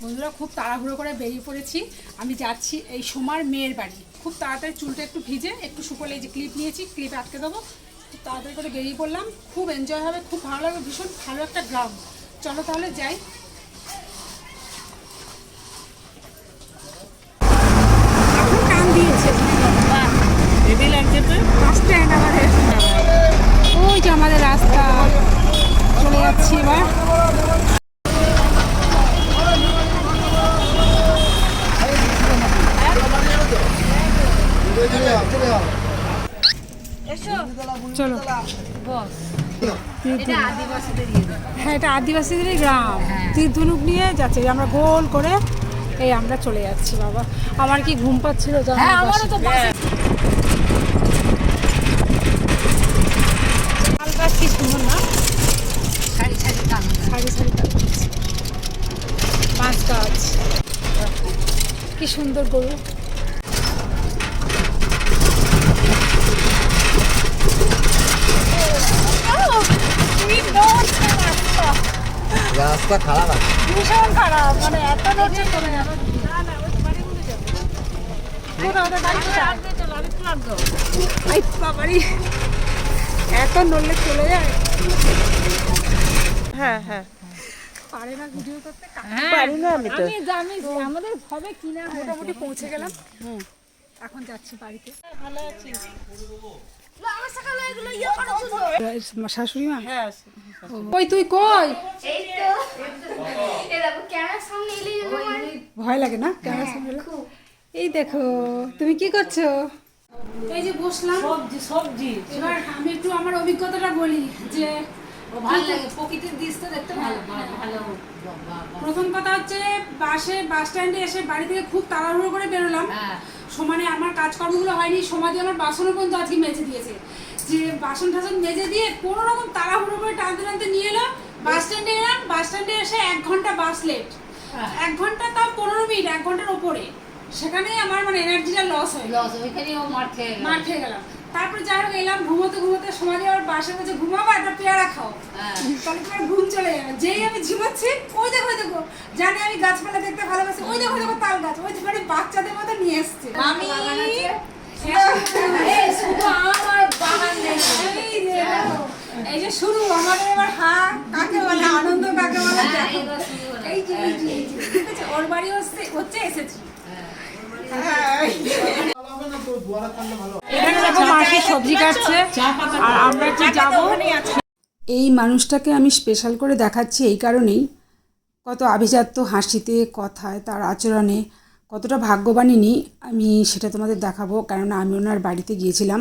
বন্ধুরা, খুব তাড়াহুড়ো করে বেরিয়ে পড়েছি। আমি যাচ্ছি এই সোমার মেয়ের বাড়ি। খুব তাড়াতাড়ি চুলটা একটু ভিজে, একটু শুকোলে যে ক্লিপ নিয়েছি ক্লিপ আটকে দেবো। খুব তাড়াতাড়ি করে বেরিয়ে পড়লাম। খুব এনজয় হবে, খুব ভালো লাগবে, ভীষণ ভালো একটা গ্রাম চলো তাহলে যাই এখন টান দিয়েছে হেভি লাগছে তো বাস স্ট্যান্ড আমাদের ওই যে আমাদের রাস্তা চলে যাচ্ছি এবার চলো। হ্যাঁ এটা আদিবাসীদেরই গ্রাম। তীর নিয়ে যাচ্ছে আমরা গোল করে এই আমরা চলে যাচ্ছি বাবা। আমার কি ঘুম পাচ্ছিল জানো? হ্যাঁ আমারও তো বাসে লাল গাছ কি সুন্দর না? সারি সারি সারি সারি পাঁচ গাছ। কি সুন্দর গরু। রাস্তা খারাপ আছে। ভীষণ খারাপ মানে এত নড়ছে চলে যাবে এত নড়লে যায়। হ্যাঁ হ্যাঁ। পারে না ভিডিও করতে পারি না আমি তো। আমি জানি আমাদের হবে কিনা মোটামুটি পৌঁছে গেলাম। এখন যাচ্ছি বাড়িতে। ভালো আছিস শাশুড়ি মা? হ্যাঁ কই তুই কই? এই এ দেখো ক্যামেরার সামনে এলেই যেন আমার ভয় লাগে না? ক্যামেরা সামনে এলে? এই দেখো তুমি কি করছ? এই যে বসলাম। সবজি সবজি। এবার আমি একটু আমার অভিজ্ঞতাটা বলি যে ভালো লাগে প্রকৃতির দৃশ্য দেখতে ভালো ভালো প্রথম কথা হচ্ছে বাসে বাস স্ট্যান্ডে এসে বাড়ি থেকে খুব তাড়াহুড়ো করে বেরোলাম। হ্যাঁ। সমানে আমার কাজকর্মগুলো হয়নি সমাধি আমার বাসনও পর্যন্ত আজকে মেজে দিয়েছে। যে বাসন টাসন মেজে দিয়ে কোনো রকম তাড়াহুড়ো করে টানতে টানতে নিয়ে এলাম বাস স্ট্যান্ডে এলাম বাস স্ট্যান্ডে এসে এক ঘণ্টা বাস লেট। এক ঘণ্টা তাও পনেরো মিনিট এক ঘণ্টার ওপরে। সেখানে আমার মানে এনার্জিটা লস হয়ে লস ওইখানেও মার খেয়ে মার খেয়ে গেলাম। তারপর যাই হোক এলাম ঘুমোতে ঘুমোতে সমাধি আবার বাসের মধ্যে ঘুমাবো একটা পেয়ারা খাও। হ্যাঁ। তাহলে তোমার ঘুম চলে যাবে যেই আমি ঝিমোচ্ছি ওই দেখো ওই দেখো জানি আমি গাছপালা দেখতে ভালোবাসি ওই দেখো দেখো তাল গাছ ওই দেখো বাচ্চাদের মতো নিয়ে এসছে। মামি এই শুধু আমার বাগান নেই। এই যে দেখো, এই যে শুরু আমাদের এবার হা কাকে বলে আনন্দ কাকে বলে? হ্যাঁ। এই যে এই যে এই যে ঠিক আছে ওর বাড়ি হচ্ছে হচ্ছে এসেছি। হ্যাঁ, এখানে দেখো মাসি সবজি কাটছে আর আমরা কি যাব। এই মানুষটাকে আমি স্পেশাল করে দেখাচ্ছি এই কারণেই। কত আভিজাত্য হাসিতে কথায় তার আচরণে কতটা ভাগ্যবানিনী আমি সেটা তোমাদের দেখাবো। কেননা আমি ওনার বাড়িতে গিয়েছিলাম।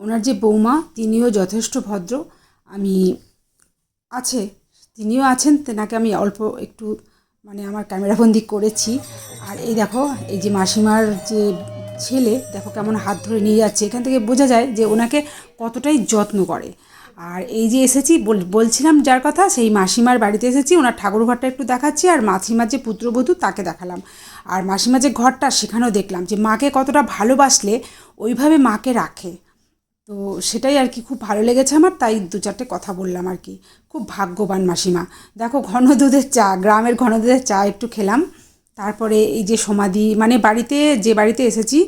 ওনার যে বৌমা তিনিও যথেষ্ট ভদ্র। আমি আছে, তিনিও আছেন, তেনাকে আমি অল্প একটু মানে আমার ক্যামেরাবন্দি করেছি। আর এই দেখো, এই যে মাসিমার যে ছেলে, দেখো কেমন হাত ধরে নিয়ে যাচ্ছে। এখান থেকে বোঝা যায় যে ওনাকে কতটাই যত্ন করে। আর এই যে এসেছি, বল- বলছিলাম যার কথা, সেই মাসিমার বাড়িতে এসেছি, ওনার ঠাকুর ঘরটা একটু দেখাচ্ছি, আর মাসিমার যে পুত্রবধূ, তাকে দেখালাম। আর মাসিমার যে ঘরটা, সেখানেও দেখলাম যে মাকে কতটা ভালোবাসলে, ওইভাবে মাকে রাখে। তো সেটাই আর কি খুব ভালো লেগেছে আমার, তাই দু চারটে কথা বললাম আর কি। খুব ভাগ্যবান মাসিমা। দেখো ঘন দুধের চা, গ্রামের ঘন দুধের চা একটু খেলাম। তারপরে এই যে সমাধি মানে বাড়িতে, যে বাড়িতে এসেছি,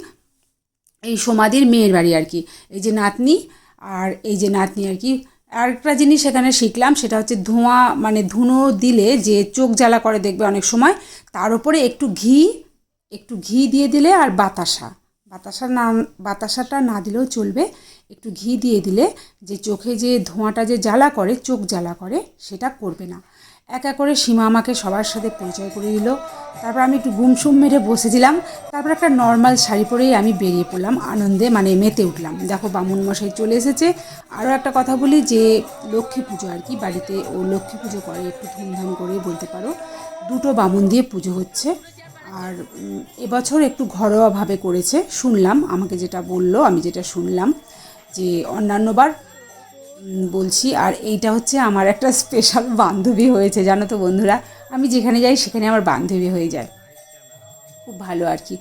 এই সমাধির মেয়ের বাড়ি আর কি। এই যে নাতনি আর এই যে নাতনি আর কি। আরেকটা জিনিস সেখানে শিখলাম, সেটা হচ্ছে ধোঁয়া মানে ধুনো দিলে যে চোখ জ্বালা করে দেখবে অনেক সময়, তার উপরে একটু ঘি একটু ঘি দিয়ে দিলে আর বাতাসা। বাতাসা না, বাতাসাটা না দিলেও চলবে। একটু ঘি দিয়ে দিলে যে চোখে যে ধোঁয়াটা যে জ্বালা করে, চোখ জ্বালা করে, সেটা করবে না। এক করে সীমা আমাকে সবার সাথে পরিচয় করে দিল। তারপর আমি একটু গুমসুম মেরে বসেছিলাম। তারপর একটা নর্মাল শাড়ি পরেই আমি বেরিয়ে পড়লাম, আনন্দে মানে মেতে উঠলাম। দেখো, বামুন মশাই চলে এসেছে। আরও একটা কথা বলি যে, লক্ষ্মী পুজো আর কি, বাড়িতে ও লক্ষ্মী পুজো করে, একটু ধুমধাম করে বলতে পারো। দুটো বামুন দিয়ে পুজো হচ্ছে। আর এবছর একটু ঘরোয়াভাবে করেছে। শুনলাম, আমাকে যেটা বলল, আমি যেটা শুনলাম, যে অন্যান্যবার বলছি, আর এইটা হচ্ছে আমার একটা স্পেশাল বান্ধবী হয়েছে, জানো তো বন্ধুরা? আমি যেখানে যাই, সেখানে আমার বান্ধবী হয়ে যায়। খুব ভালো আর কি।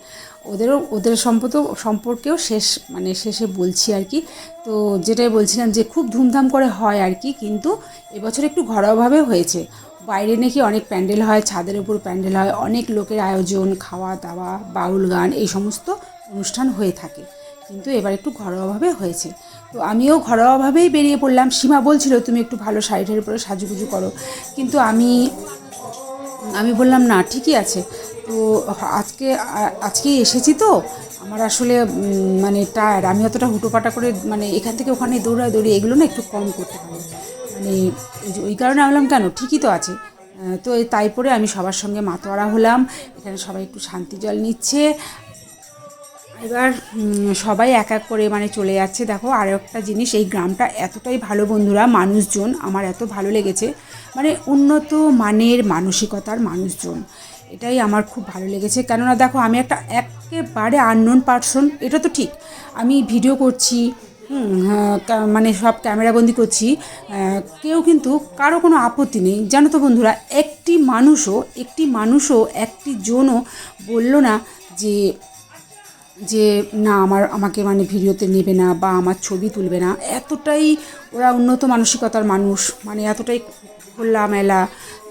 ওদেরও ওদের সম্পর্ক সম্পর্কেও শেষ মানে শেষে বলছি আর কি। তো যেটাই বলছিলাম যে খুব ধুমধাম করে হয় আর কি, কিন্তু এবছর একটু ঘরোয়াভাবে হয়েছে। বাইরে নাকি অনেক প্যান্ডেল হয়, ছাদের উপর প্যান্ডেল হয়, অনেক লোকের আয়োজন, খাওয়া দাওয়া, বাউল গান, এই সমস্ত অনুষ্ঠান হয়ে থাকে। কিন্তু এবার একটু ঘরোয়াভাবে হয়েছে। তো আমিও ঘরোয়াভাবেই বেরিয়ে পড়লাম। সীমা বলছিল, তুমি একটু ভালো শাড়ি টাড়ি পরে সাজুগুজু করো। কিন্তু আমি আমি বললাম, না, ঠিকই আছে। তো আজকে, আজকেই এসেছি তো। আমার আসলে মানে টায়ার আমি অতটা হুটোপাটা করে মানে এখান থেকে ওখানে দৌড়া দৌড়ি এগুলো না একটু কম করতে পারি। মানে ওই কারণে আমি বললাম কেন? ঠিকই তো আছে। তো তাই পরে আমি সবার সঙ্গে মাতোয়ারা হলাম। এখানে সবাই একটু শান্তি জল নিচ্ছে। এবার সবাই এক এক করে মানে চলে যাচ্ছে। দেখো, আর একটা জিনিস, এই গ্রামটা এতটাই ভালো বন্ধুরা, মানুষজন, আমার এত ভালো লেগেছে। মানে উন্নত মানের মানসিকতার মানুষজন, এটাই আমার খুব ভালো লেগেছে। কেননা দেখো, আমি একটা একেবারে আননোন পার্সন এটা তো ঠিক। আমি ভিডিও করছি মানে সব ক্যামেরাবন্দি করছি। কেউ কিন্তু কারও কোনো আপত্তি নেই। জানো তো বন্ধুরা, একটি মানুষও একটি মানুষও, একটি জনও বলল না যে যে না, আমার, আমাকে মানে ভিডিওতে নেবে না বা আমার ছবি তুলবে না। এতটাই ওরা উন্নত মানসিকতার মানুষ মানে এতটাই খোলামেলা,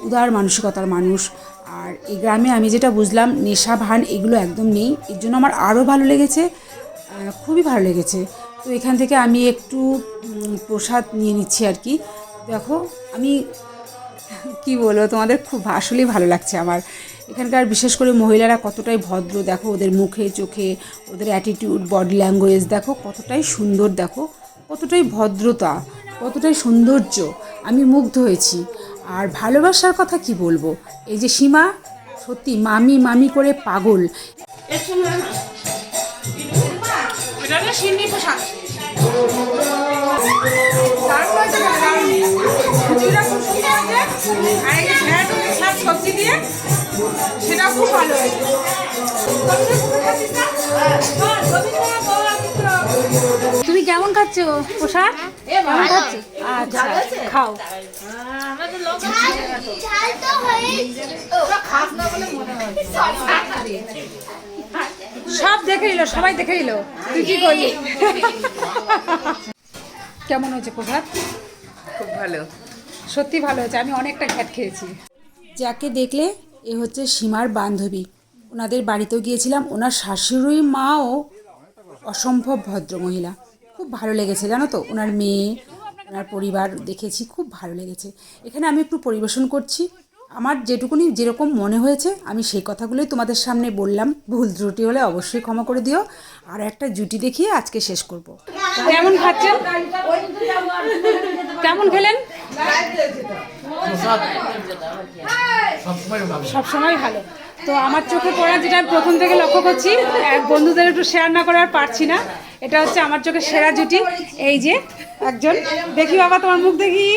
উদার মানসিকতার মানুষ। আর এই গ্রামে আমি যেটা বুঝলাম, নেশা ভান এগুলো একদম নেই। এর জন্য আমার আরও ভালো লেগেছে খুবই ভালো লেগেছে। তো এখান থেকে আমি একটু প্রসাদ নিয়ে নিচ্ছি আর কি। দেখো, আমি, কি বলব তোমাদের, খুব আসলেই ভালো লাগছে আমার। এখানকার বিশেষ করে মহিলারা কতটাই ভদ্র, দেখো ওদের মুখে, চোখে, ওদের অ্যাটিটিউড বডি ল্যাঙ্গুয়েজ দেখো কতটাই সুন্দর, দেখো কতটাই ভদ্রতা, কতটাই সৌন্দর্য। আমি মুগ্ধ হয়েছি। আর ভালোবাসার কথা কি বলব? এই যে সীমা, সত্যি মামি মামি করে পাগল। সবজি দিয়ে সেটা খুব ভালো তুমি কেমন খাচ্ছ? পোশাক? কেমন খাচ্ছ? আচ্ছা খাও। ঝাল তো হয়েছে। ও, সব দেখে নিল সবাই দেখে নিল। তুই কি করলি? কেমন হয়েছে প্রসাদ খুব ভালো। সত্যি ভালো হয়েছে আমি অনেকটা ঘ্যাট খেয়েছি। যাকে দেখলে এ হচ্ছে সীমার বান্ধবী। ওনাদের বাড়িতেও গিয়েছিলাম ওনার শাশুড়ি মাও অসম্ভব ভদ্র মহিলা খুব ভালো লেগেছে জানো তো? ওনার মেয়ে ওনার পরিবার দেখেছি খুব ভালো লেগেছে। এখানে আমি একটু পরিবেশন করছি। আমার যেটুকুনি যেরকম মনে হয়েছে, আমি সেই কথাগুলোই তোমাদের সামনে বললাম। ভুল ত্রুটি হলে অবশ্যই ক্ষমা করে দিও। আর একটা জুটি দেখিয়ে আজকে শেষ করব। কেমন খাচ্ছেন? কেমন খেলেন? সবসময় ভালো। তো আমার চোখে পড়া যেটা আমি প্রথম থেকে লক্ষ্য করছি, এক বন্ধুদের একটু শেয়ার না করে আর পারছি না। এটা হচ্ছে আমার চোখে সেরা জুটি। এই যে একজন। দেখি বাবা, তোমার মুখ দেখি।